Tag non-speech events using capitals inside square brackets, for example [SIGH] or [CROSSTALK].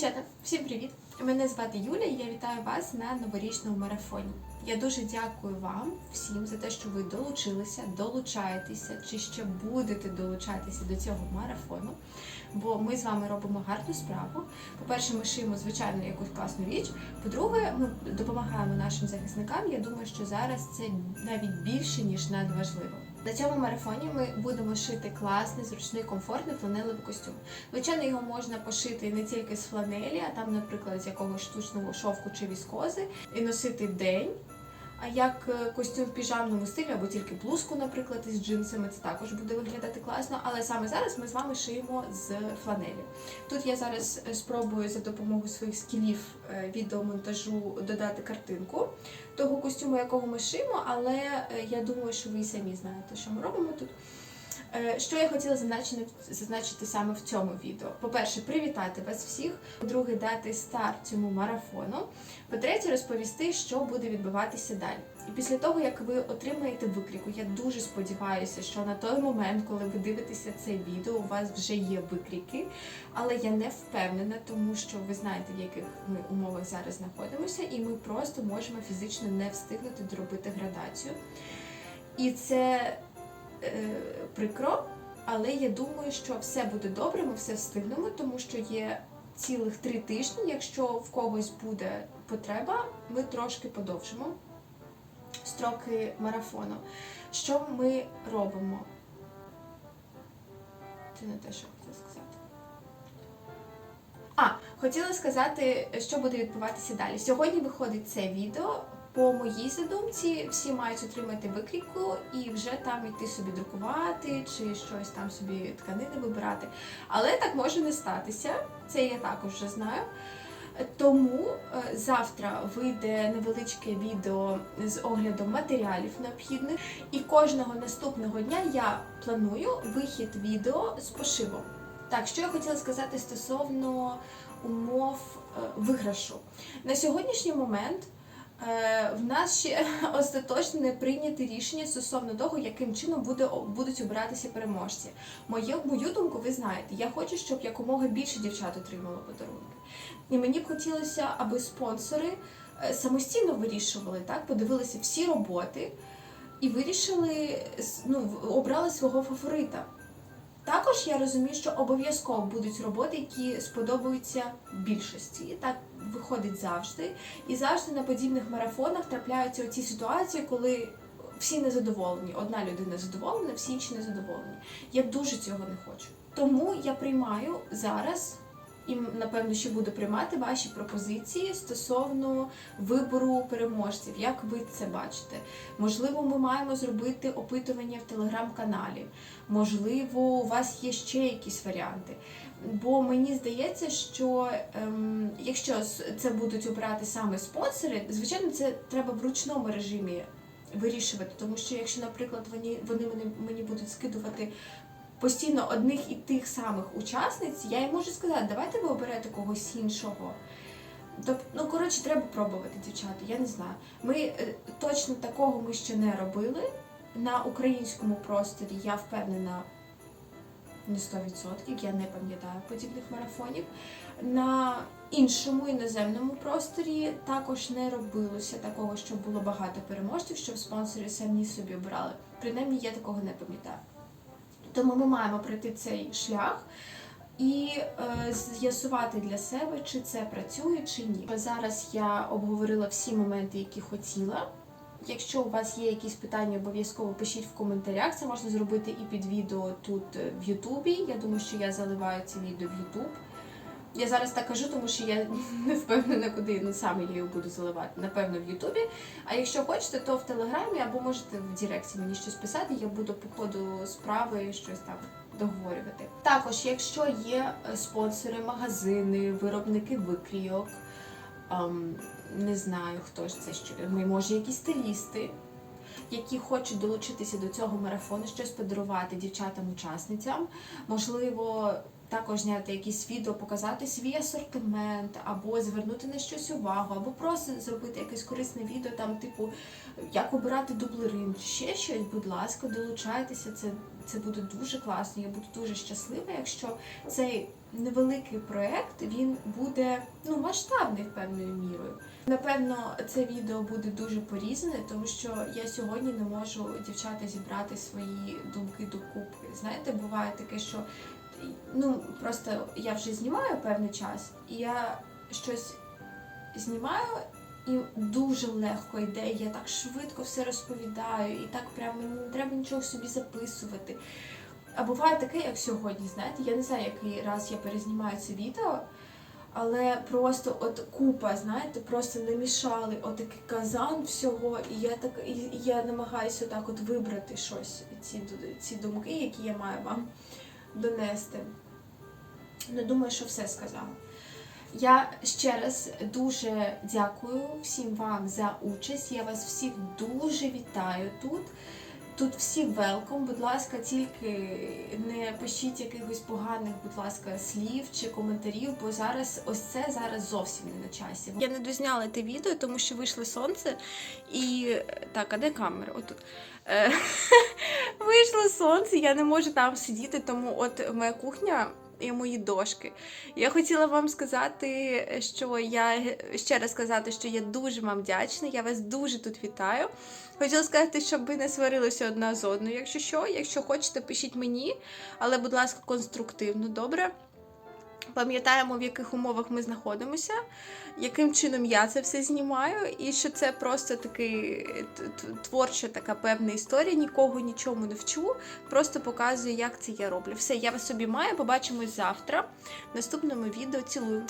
Дівчата, всім привіт! Мене звати Юля і я вітаю вас на новорічному марафоні. Я дуже дякую вам всім за те, що ви долучилися, долучаєтеся чи ще будете долучатися до цього марафону. Бо ми з вами робимо гарну справу. По-перше, ми шиємо звичайно якусь класну річ. По-друге, ми допомагаємо нашим захисникам. Я думаю, що зараз це навіть більше ніж надважливо. На цьому марафоні ми будемо шити класний, зручний, комфортний фланелевий костюм. Звичайно, його можна пошити не тільки з фланелі, а там, наприклад, з якогось штучного шовку чи віскози, і носити день. А як е, костюм в піжамному стилі або тільки блузку, наприклад, із джинсами, це також буде виглядати класно. Але саме зараз ми з вами шиємо з фланелі. Тут я зараз е, спробую за допомогою своїх скілів е, відеомонтажу додати картинку того костюму, якого ми шиємо, але я думаю, що ви самі знаєте, що ми робимо тут. Е, Що я хотіла зазначити, саме в цьому відео? По-перше, привітати вас всіх. По-друге, дати старт цьому марафону. По-третє, розповісти, що буде відбуватися далі. І після того, як ви отримаєте викріку, я дуже сподіваюся, що на той момент, коли ви дивитеся це відео, у вас вже є викріки. Але я не впевнена, тому що ви знаєте, в яких ми умовах зараз знаходимося, і ми просто можемо фізично не встигнути доробити градацію. І це прикро, але я думаю, що все буде добре, ми все встигнемо, тому що є цілих три тижні. Якщо в когось буде потреба, ми трошки подовжимо строки марафону. Що ми робимо? Це не те, що хотіла сказати. А, хотіла сказати, що буде відбуватися далі. Сьогодні виходить це відео. По моїй задумці, всі мають отримати викрійку і вже там йти собі друкувати чи щось там собі тканини вибирати. Але так може не статися. Це я також вже знаю. Тому е, завтра вийде невеличке відео з оглядом матеріалів необхідних, і кожного наступного дня я планую вихід відео з пошивом. Так, що я хотіла сказати стосовно умов е, виграшу. На сьогоднішній момент в нас ще [LAUGHS] остаточно не прийняте рішення стосовно того, яким чином буде, будуть обиратися переможці. Мою, мою думку, ви знаєте, я хочу, щоб якомога більше дівчат отримало подарунки. І мені б хотілося, аби спонсори е, самостійно вирішували, так, подивилися всі роботи і вирішили, с- ну, обрали свого фаворита. Також я розумію, що обов'язково будуть роботи, які сподобаються більшості. І Так виходить завжди. І завжди на подібних марафонах трапляються оці ситуації, коли всі незадоволені. Одна людина задоволена, всі інші незадоволені. Я дуже цього не хочу. Тому я приймаю зараз і напевно ще буду приймати ваші пропозиції стосовно вибору переможців. Як ви це бачите? Можливо, ми маємо зробити опитування в телеграм-каналі. Можливо, у вас є ще якісь варіанти. Бо мені здається, що ем, якщо це будуть обирати саме спонсори, звичайно, це треба в ручному режимі вирішувати. Тому що якщо, наприклад, вони, вони мені, мені будуть скидувати постійно одних і тих самих учасниць, я їм можу сказати, давайте ви оберете когось іншого. Тобто, ну коротше, треба пробувати, дівчата. Я не знаю. Ми е, точно такого ми ще не робили. На українському просторі я впевнена на 100%, я не пам'ятаю подібних марафонів. На іншому іноземному просторі також не робилося такого, щоб було багато переможців, щоб спонсори самі собі обирали. Принаймні, я такого не пам'ятаю. Тому ми маємо пройти цей шлях і е, з'ясувати для себе, чи це працює, чи ні. Зараз я обговорила всі моменти, які хотіла. Якщо у вас є якісь питання, обов'язково пишіть в коментарях. Це можна зробити і під відео тут е, в Ютубі. Я думаю, що я заливаю це відео в Ютуб. Я зараз так кажу, тому що я [LAUGHS] не впевнена, куди ну саме його буду заливати. Напевно, в Ютубі. А якщо хочете, то в Телеграмі або можете в Директі мені щось писати. Я буду по ходу справи щось там договорювати. Також, якщо є е, спонсори, магазини, виробники викрійок, ем, не знаю, хто ж це. Ми, може, якісь стилісти, які хочуть долучитися до цього марафону, щось подарувати дівчатам-учасницям. Можливо, також зняти якісь відео, показати свій асортимент, або звернути на щось увагу, або просто зробити якесь корисне відео, там, типу, як обирати дублерин, ще щось, будь ласка, долучайтеся. Це, це буде дуже класно. Я буду дуже щаслива, якщо цей невеликий проєкт, він буде ну, масштабний певною мірою. Напевно, це відео буде дуже порізане, тому що я сьогодні не можу дівчата зібрати свої думки докупи. Знаєте, буває таке, що ну просто я вже знімаю певний час, і я щось знімаю. І дуже легко йде, я так швидко все розповідаю, і так прямо мені не треба нічого собі записувати. А буває таке, як сьогодні, знаєте, я не знаю, який раз я перезнімаю це відео, але просто от купа, знаєте, просто намішали отакий казан всього, і я так і я намагаюся так от вибрати щось, ці, ці думки, які я маю вам донести. Ну, думаю, що все сказала. Я ще раз дуже дякую всім вам за участь. Я вас всіх дуже вітаю тут. Тут всі велком, будь ласка, тільки не пишіть якихось поганих, будь ласка, слів чи коментарів, бо зараз ось це зараз зовсім не на часі. Я не дозняла те відео, тому що вийшло сонце і так, а де камера? Отут. [LAUGHS] Сонце, я не можу там сидіти, тому от моя кухня і мої дошки. Я хотіла вам сказати, що я ще раз сказати, що я дуже вам вдячна. Я вас дуже тут вітаю. Хотіла сказати, щоб ви не сварилися одна з одною. Якщо що, якщо хочете, пишіть мені, але, будь ласка, конструктивно, добре? Пам'ятаємо, в яких умовах ми знаходимося, яким чином я це все знімаю, і що це просто такий творча така певна історія, нікого нічому не вчу, просто показую, як це я роблю. Все, я вас маю. побачимось завтра в наступному відео. Цілую.